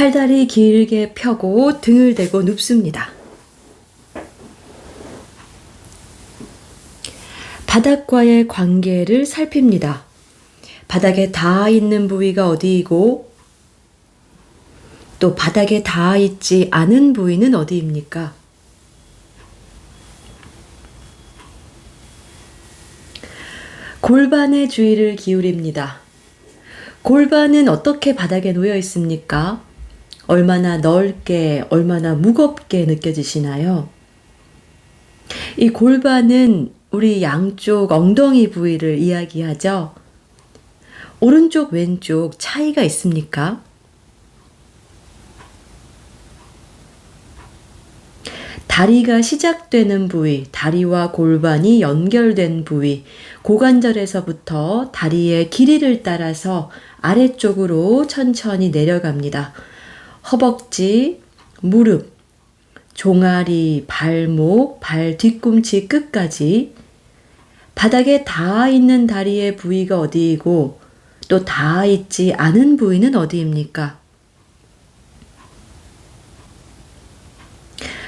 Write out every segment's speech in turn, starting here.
팔다리 길게 펴고 등을 대고 눕습니다. 바닥과의 관계를 살핍니다. 바닥에 닿아 있는 부위가 어디이고 또 바닥에 닿아 있지 않은 부위는 어디입니까? 골반의 주의를 기울입니다. 골반은 어떻게 바닥에 놓여 있습니까? 얼마나 넓게, 얼마나 무겁게 느껴지시나요? 이 골반은 우리 양쪽 엉덩이 부위를 이야기하죠. 오른쪽, 왼쪽 차이가 있습니까? 다리가 시작되는 부위, 다리와 골반이 연결된 부위, 고관절에서부터 다리의 길이를 따라서 아래쪽으로 천천히 내려갑니다. 허벅지, 무릎, 종아리, 발목, 발 뒤꿈치 끝까지 바닥에 닿아 있는 다리의 부위가 어디이고 또 닿아 있지 않은 부위는 어디입니까?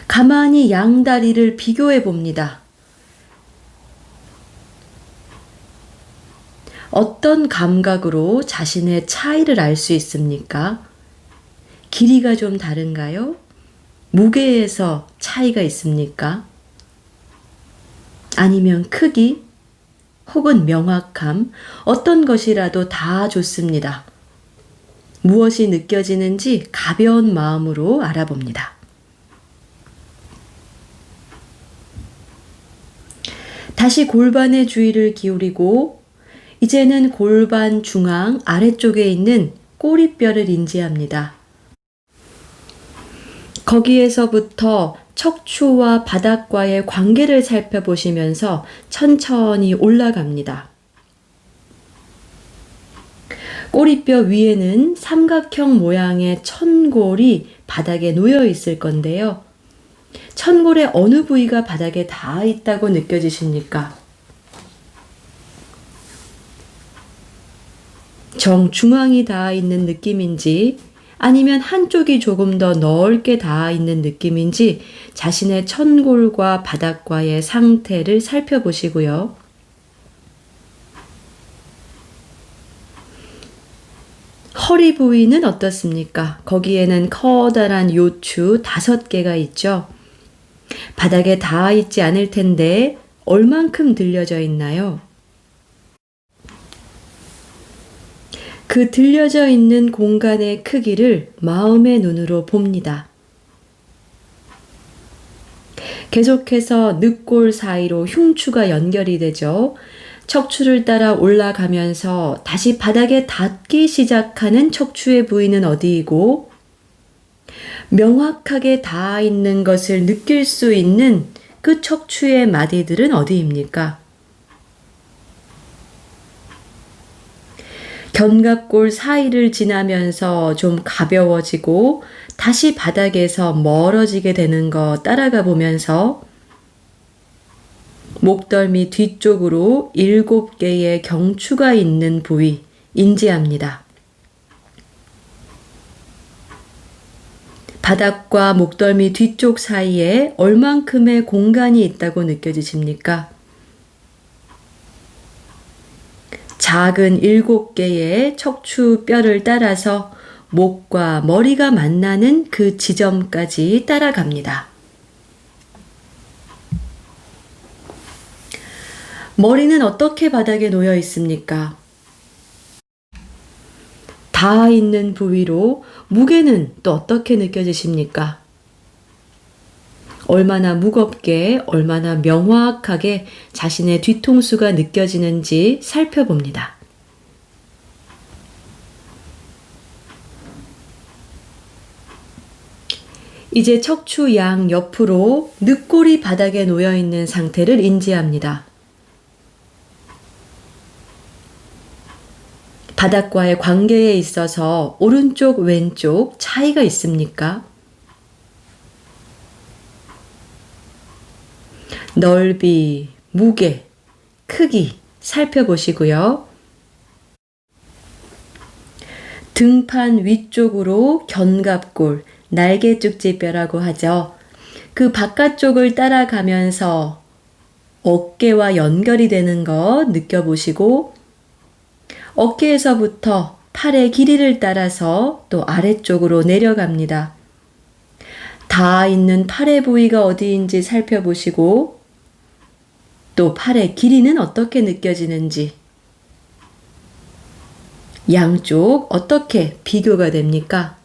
가만히 양다리를 비교해 봅니다. 어떤 감각으로 자신의 차이를 알 수 있습니까? 길이가 좀 다른가요? 무게에서 차이가 있습니까? 아니면 크기? 혹은 명확함? 어떤 것이라도 다 좋습니다. 무엇이 느껴지는지 가벼운 마음으로 알아봅니다. 다시 골반의 주의를 기울이고 이제는 골반 중앙 아래쪽에 있는 꼬리뼈를 인지합니다. 거기에서부터 척추와 바닥과의 관계를 살펴보시면서 천천히 올라갑니다. 꼬리뼈 위에는 삼각형 모양의 천골이 바닥에 놓여 있을 건데요. 천골의 어느 부위가 바닥에 닿아 있다고 느껴지십니까? 정중앙이 닿아 있는 느낌인지 아니면 한쪽이 조금 더 넓게 닿아 있는 느낌인지 자신의 천골과 바닥과의 상태를 살펴보시고요. 허리 부위는 어떻습니까? 거기에는 커다란 요추 다섯 개가 있죠. 바닥에 닿아 있지 않을 텐데 얼만큼 들려져 있나요? 그 들려져 있는 공간의 크기를 마음의 눈으로 봅니다. 계속해서 늑골 사이로 흉추가 연결이 되죠. 척추를 따라 올라가면서 다시 바닥에 닿기 시작하는 척추의 부위는 어디이고 명확하게 닿아 있는 것을 느낄 수 있는 그 척추의 마디들은 어디입니까? 견갑골 사이를 지나면서 좀 가벼워지고 다시 바닥에서 멀어지게 되는 거 따라가 보면서 목덜미 뒤쪽으로 일곱 개의 경추가 있는 부위 인지합니다. 바닥과 목덜미 뒤쪽 사이에 얼만큼의 공간이 있다고 느껴지십니까? 작은 일곱 개의 척추 뼈를 따라서 목과 머리가 만나는 그 지점까지 따라갑니다. 머리는 어떻게 바닥에 놓여 있습니까? 닿아 있는 부위로 무게는 또 어떻게 느껴지십니까? 얼마나 무겁게, 얼마나 명확하게 자신의 뒤통수가 느껴지는지 살펴봅니다. 이제 척추 양 옆으로 늑골이 바닥에 놓여 있는 상태를 인지합니다. 바닥과의 관계에 있어서 오른쪽, 왼쪽 차이가 있습니까? 넓이, 무게, 크기 살펴보시고요. 등판 위쪽으로 견갑골, 날개 쪽지뼈라고 하죠. 그 바깥쪽을 따라가면서 어깨와 연결이 되는 거 느껴보시고 어깨에서부터 팔의 길이를 따라서 또 아래쪽으로 내려갑니다. 닿아 있는 팔의 부위가 어디인지 살펴보시고 또 팔의 길이는 어떻게 느껴지는지 양쪽 어떻게 비교가 됩니까?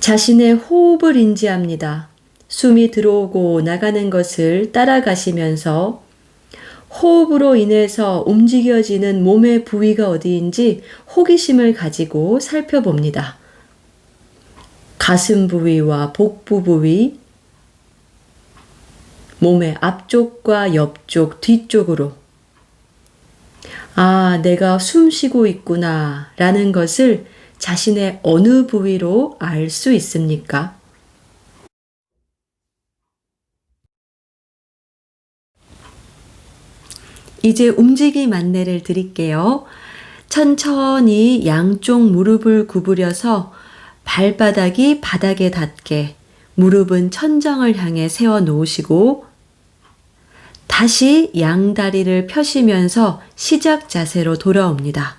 자신의 호흡을 인지합니다. 숨이 들어오고 나가는 것을 따라가시면서 호흡으로 인해서 움직여지는 몸의 부위가 어디인지 호기심을 가지고 살펴봅니다. 가슴 부위와 복부 부위, 몸의 앞쪽과 옆쪽, 뒤쪽으로. 아, 내가 숨 쉬고 있구나. 라는 것을 자신의 어느 부위로 알 수 있습니까? 이제 움직임 안내를 드릴게요. 천천히 양쪽 무릎을 구부려서 발바닥이 바닥에 닿게 무릎은 천정을 향해 세워 놓으시고 다시 양다리를 펴시면서 시작 자세로 돌아옵니다.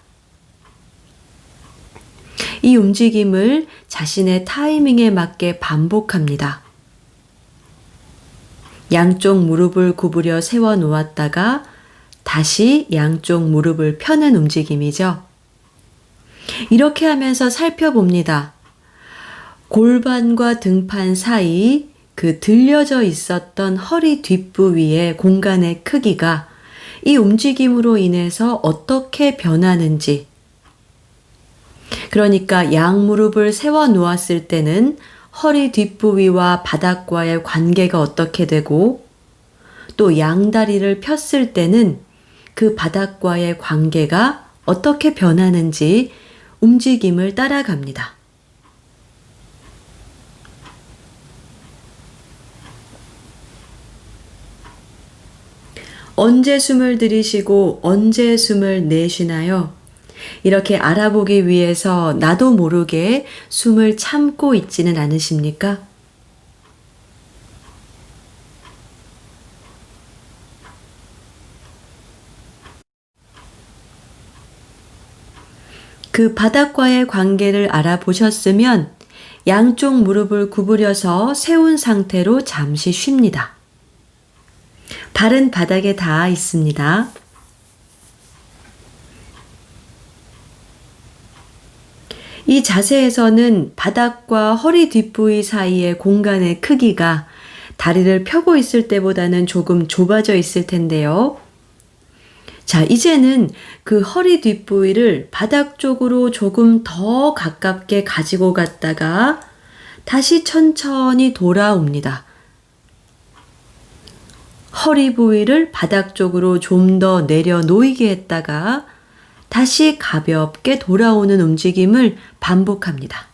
이 움직임을 자신의 타이밍에 맞게 반복합니다. 양쪽 무릎을 구부려 세워 놓았다가 다시 양쪽 무릎을 펴는 움직임이죠. 이렇게 하면서 살펴봅니다. 골반과 등판 사이 그 들려져 있었던 허리 뒷부위의 공간의 크기가 이 움직임으로 인해서 어떻게 변하는지. 그러니까 양 무릎을 세워 놓았을 때는 허리 뒷부위와 바닥과의 관계가 어떻게 되고 또 양다리를 폈을 때는 그 바닥과의 관계가 어떻게 변하는지 움직임을 따라갑니다. 언제 숨을 들이쉬고 언제 숨을 내쉬나요? 이렇게 알아보기 위해서 나도 모르게 숨을 참고 있지는 않으십니까? 그 바닥과의 관계를 알아보셨으면 양쪽 무릎을 구부려서 세운 상태로 잠시 쉽니다. 발은 바닥에 닿아 있습니다. 이 자세에서는 바닥과 허리 뒷부위 사이의 공간의 크기가 다리를 펴고 있을 때보다는 조금 좁아져 있을 텐데요. 자, 이제는 그 허리 뒷부위를 바닥 쪽으로 조금 더 가깝게 가지고 갔다가 다시 천천히 돌아옵니다. 허리 부위를 바닥 쪽으로 좀 더 내려 놓이게 했다가 다시 가볍게 돌아오는 움직임을 반복합니다.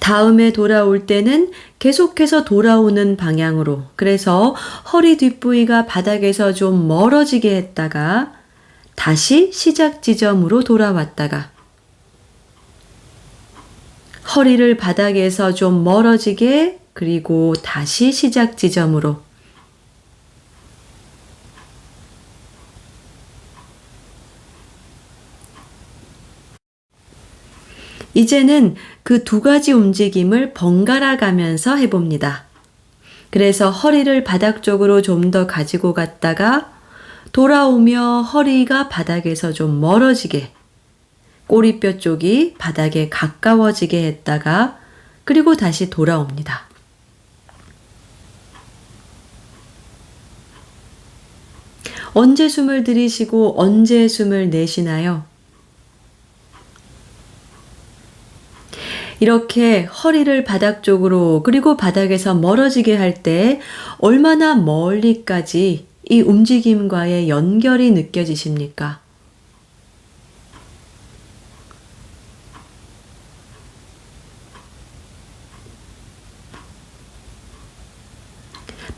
다음에 돌아올 때는 계속해서 돌아오는 방향으로. 그래서 허리 뒷부위가 바닥에서 좀 멀어지게 했다가 다시 시작 지점으로 돌아왔다가 허리를 바닥에서 좀 멀어지게 그리고 다시 시작 지점으로 이제는 그 두 가지 움직임을 번갈아 가면서 해봅니다. 그래서 허리를 바닥 쪽으로 좀 더 가지고 갔다가 돌아오며 허리가 바닥에서 좀 멀어지게 꼬리뼈 쪽이 바닥에 가까워지게 했다가 그리고 다시 돌아옵니다. 언제 숨을 들이쉬고 언제 숨을 내쉬나요? 이렇게 허리를 바닥 쪽으로 그리고 바닥에서 멀어지게 할 때 얼마나 멀리까지 이 움직임과의 연결이 느껴지십니까?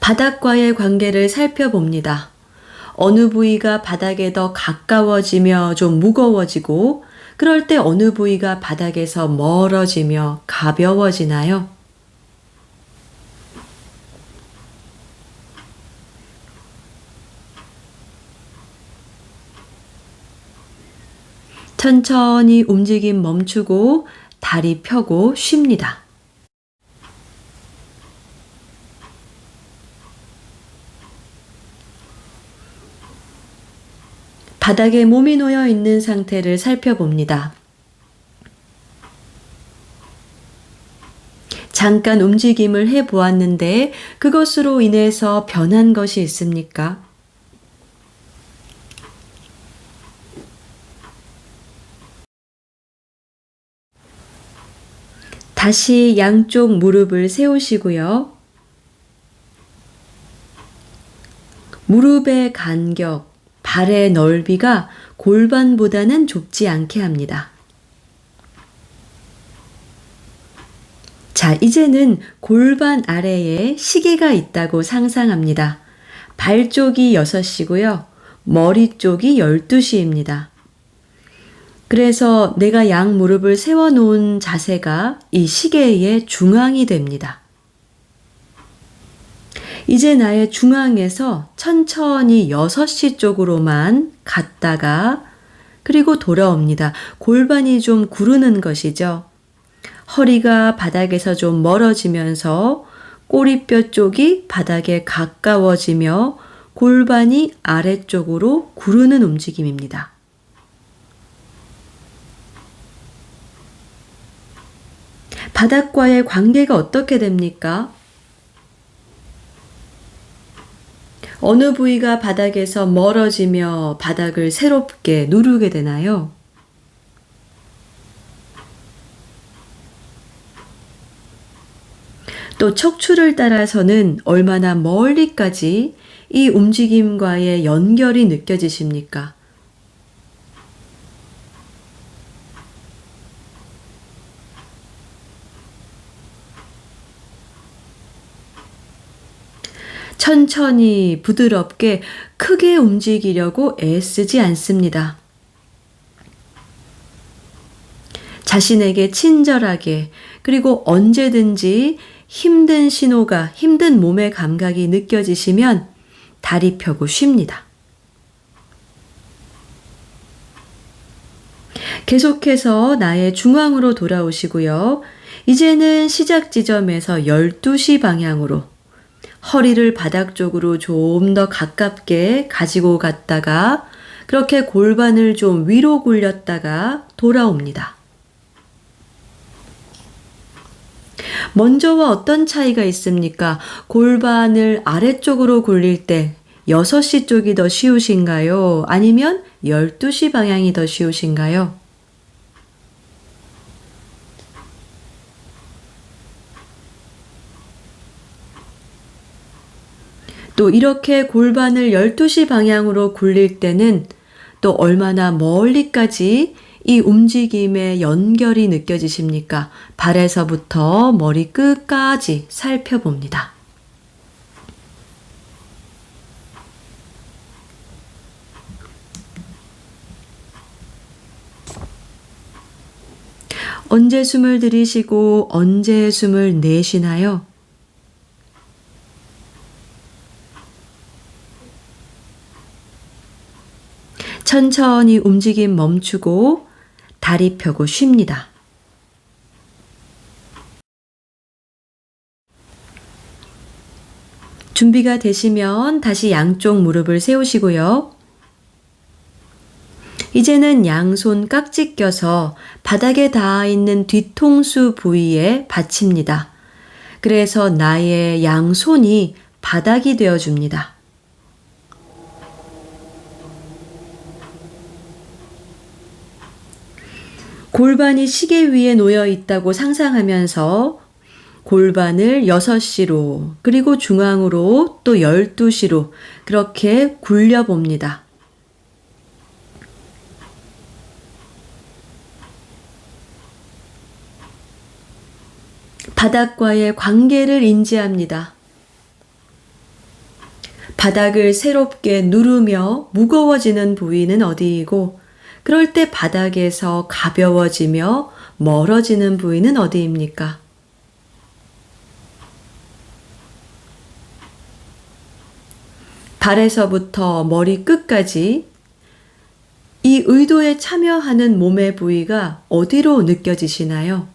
바닥과의 관계를 살펴봅니다. 어느 부위가 바닥에 더 가까워지며 좀 무거워지고 그럴 때 어느 부위가 바닥에서 멀어지며 가벼워지나요? 천천히 움직임 멈추고 다리 펴고 쉽니다. 바닥에 몸이 놓여 있는 상태를 살펴봅니다. 잠깐 움직임을 해 보았는데 그것으로 인해서 변한 것이 있습니까? 다시 양쪽 무릎을 세우시고요. 무릎의 간격, 발의 넓이가 골반보다는 좁지 않게 합니다. 자, 이제는 골반 아래에 시계가 있다고 상상합니다. 발 쪽이 6시고요. 머리 쪽이 12시입니다. 그래서 내가 양 무릎을 세워 놓은 자세가 이 시계의 중앙이 됩니다. 이제 나의 중앙에서 천천히 6시 쪽으로만 갔다가 그리고 돌아옵니다. 골반이 좀 구르는 것이죠. 허리가 바닥에서 좀 멀어지면서 꼬리뼈 쪽이 바닥에 가까워지며 골반이 아래쪽으로 구르는 움직임입니다. 바닥과의 관계가 어떻게 됩니까? 어느 부위가 바닥에서 멀어지며 바닥을 새롭게 누르게 되나요? 또 척추를 따라서는 얼마나 멀리까지 이 움직임과의 연결이 느껴지십니까? 천천히 부드럽게 크게 움직이려고 애쓰지 않습니다. 자신에게 친절하게 그리고 언제든지 힘든 신호가 힘든 몸의 감각이 느껴지시면 다리 펴고 쉽니다. 계속해서 나의 중앙으로 돌아오시고요. 이제는 시작 지점에서 12시 방향으로 허리를 바닥 쪽으로 좀 더 가깝게 가지고 갔다가 그렇게 골반을 좀 위로 굴렸다가 돌아옵니다. 먼저와 어떤 차이가 있습니까? 골반을 아래쪽으로 굴릴 때 6시 쪽이 더 쉬우신가요? 아니면 12시 방향이 더 쉬우신가요? 또 이렇게 골반을 12시 방향으로 굴릴 때는 또 얼마나 멀리까지 이 움직임의 연결이 느껴지십니까? 발에서부터 머리 끝까지 살펴봅니다. 언제 숨을 들이시고 언제 숨을 내쉬나요? 천천히 움직임 멈추고 다리 펴고 쉽니다. 준비가 되시면 다시 양쪽 무릎을 세우시고요. 이제는 양손 깍지 껴서 바닥에 닿아 있는 뒤통수 부위에 받칩니다. 그래서 나의 양손이 바닥이 되어 줍니다. 골반이 시계 위에 놓여 있다고 상상하면서 골반을 6시로 그리고 중앙으로 또 12시로 그렇게 굴려 봅니다. 바닥과의 관계를 인지합니다. 바닥을 새롭게 누르며 무거워지는 부위는 어디이고, 그럴 때 바닥에서 가벼워지며 멀어지는 부위는 어디입니까? 발에서부터 머리 끝까지 이 의도에 참여하는 몸의 부위가 어디로 느껴지시나요?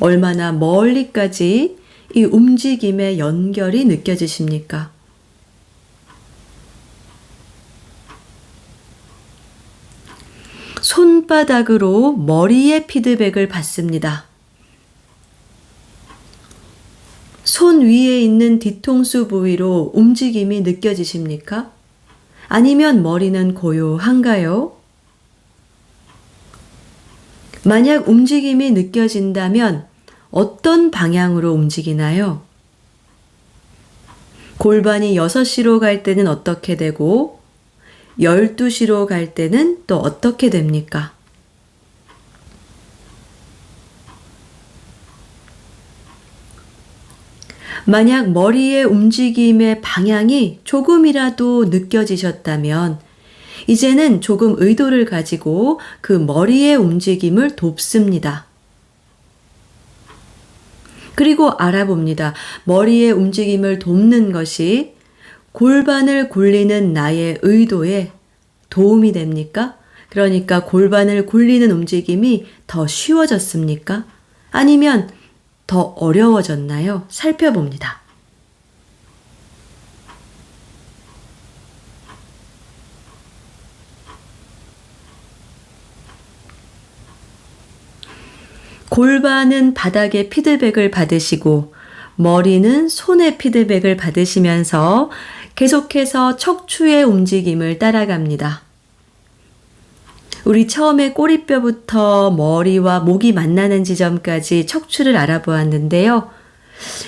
얼마나 멀리까지 이 움직임의 연결이 느껴지십니까? 손바닥으로 머리의 피드백을 받습니다. 손 위에 있는 뒤통수 부위로 움직임이 느껴지십니까? 아니면 머리는 고요한가요? 만약 움직임이 느껴진다면 어떤 방향으로 움직이나요? 골반이 6시로 갈 때는 어떻게 되고 12시로 갈 때는 또 어떻게 됩니까? 만약 머리의 움직임의 방향이 조금이라도 느껴지셨다면 이제는 조금 의도를 가지고 그 머리의 움직임을 돕습니다. 그리고 알아봅니다. 머리의 움직임을 돕는 것이 골반을 굴리는 나의 의도에 도움이 됩니까? 그러니까 골반을 굴리는 움직임이 더 쉬워졌습니까? 아니면 더 어려워졌나요? 살펴봅니다. 골반은 바닥의 피드백을 받으시고 머리는 손의 피드백을 받으시면서 계속해서 척추의 움직임을 따라갑니다. 우리 처음에 꼬리뼈부터 머리와 목이 만나는 지점까지 척추를 알아보았는데요.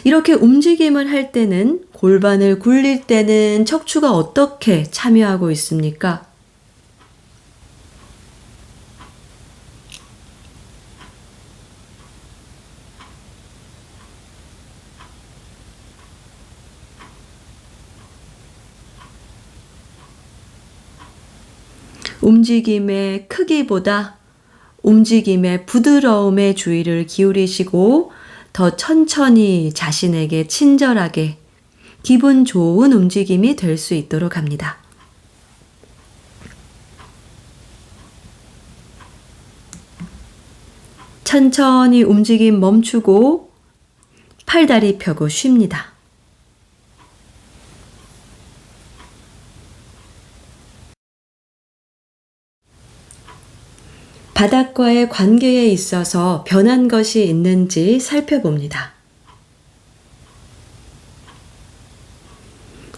이렇게 움직임을 할 때는 골반을 굴릴 때는 척추가 어떻게 참여하고 있습니까? 움직임의 크기보다 움직임의 부드러움에 주의를 기울이시고 더 천천히 자신에게 친절하게 기분 좋은 움직임이 될 수 있도록 합니다. 천천히 움직임 멈추고 팔다리 펴고 쉽니다. 바닥과의 관계에 있어서 변한 것이 있는지 살펴봅니다.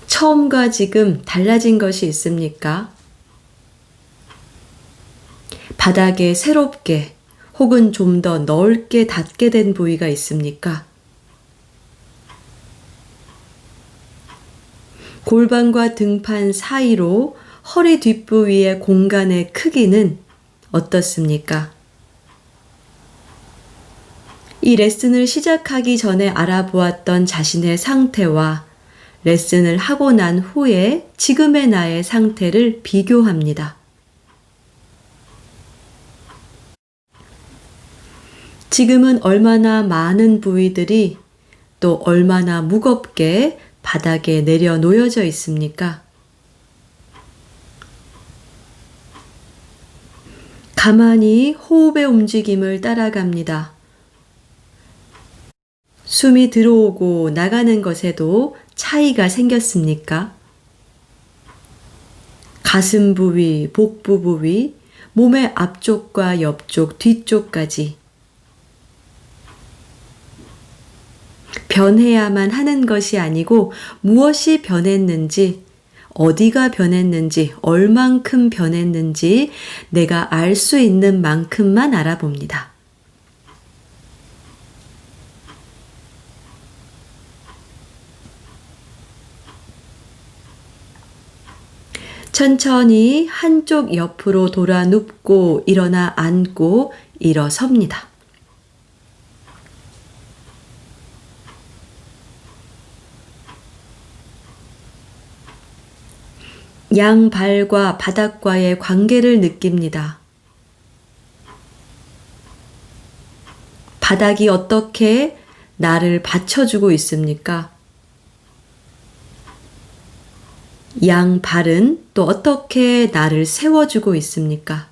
처음과 지금 달라진 것이 있습니까? 바닥에 새롭게 혹은 좀 더 넓게 닿게 된 부위가 있습니까? 골반과 등판 사이로 허리 뒷부위의 공간의 크기는 어떻습니까? 이 레슨을 시작하기 전에 알아보았던 자신의 상태와 레슨을 하고 난 후에 지금의 나의 상태를 비교합니다. 지금은 얼마나 많은 부위들이 또 얼마나 무겁게 바닥에 내려 놓여져 있습니까? 가만히 호흡의 움직임을 따라갑니다. 숨이 들어오고 나가는 것에도 차이가 생겼습니까? 가슴 부위, 복부 부위, 몸의 앞쪽과 옆쪽, 뒤쪽까지 변해야만 하는 것이 아니고 무엇이 변했는지 어디가 변했는지, 얼만큼 변했는지 내가 알 수 있는 만큼만 알아봅니다. 천천히 한쪽 옆으로 돌아 눕고 일어나 앉고 일어섭니다. 양 발과 바닥과의 관계를 느낍니다. 바닥이 어떻게 나를 받쳐주고 있습니까? 양 발은 또 어떻게 나를 세워주고 있습니까?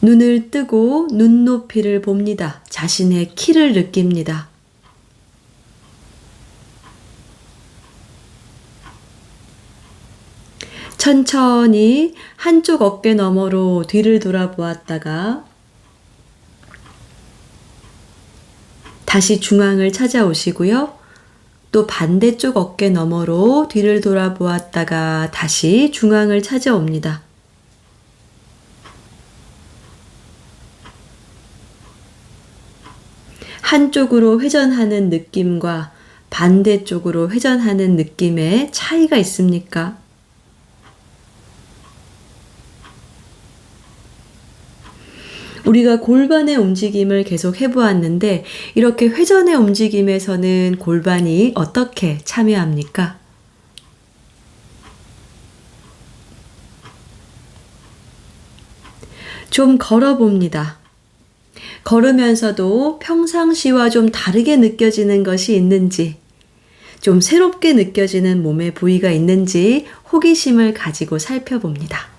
눈을 뜨고 눈높이를 봅니다. 자신의 키를 느낍니다. 천천히 한쪽 어깨 너머로 뒤를 돌아보았다가 다시 중앙을 찾아오시고요. 또 반대쪽 어깨 너머로 뒤를 돌아보았다가 다시 중앙을 찾아옵니다. 한쪽으로 회전하는 느낌과 반대쪽으로 회전하는 느낌에 차이가 있습니까? 우리가 골반의 움직임을 계속 해보았는데 이렇게 회전의 움직임에서는 골반이 어떻게 참여합니까? 좀 걸어봅니다. 걸으면서도 평상시와 좀 다르게 느껴지는 것이 있는지, 좀 새롭게 느껴지는 몸의 부위가 있는지 호기심을 가지고 살펴봅니다.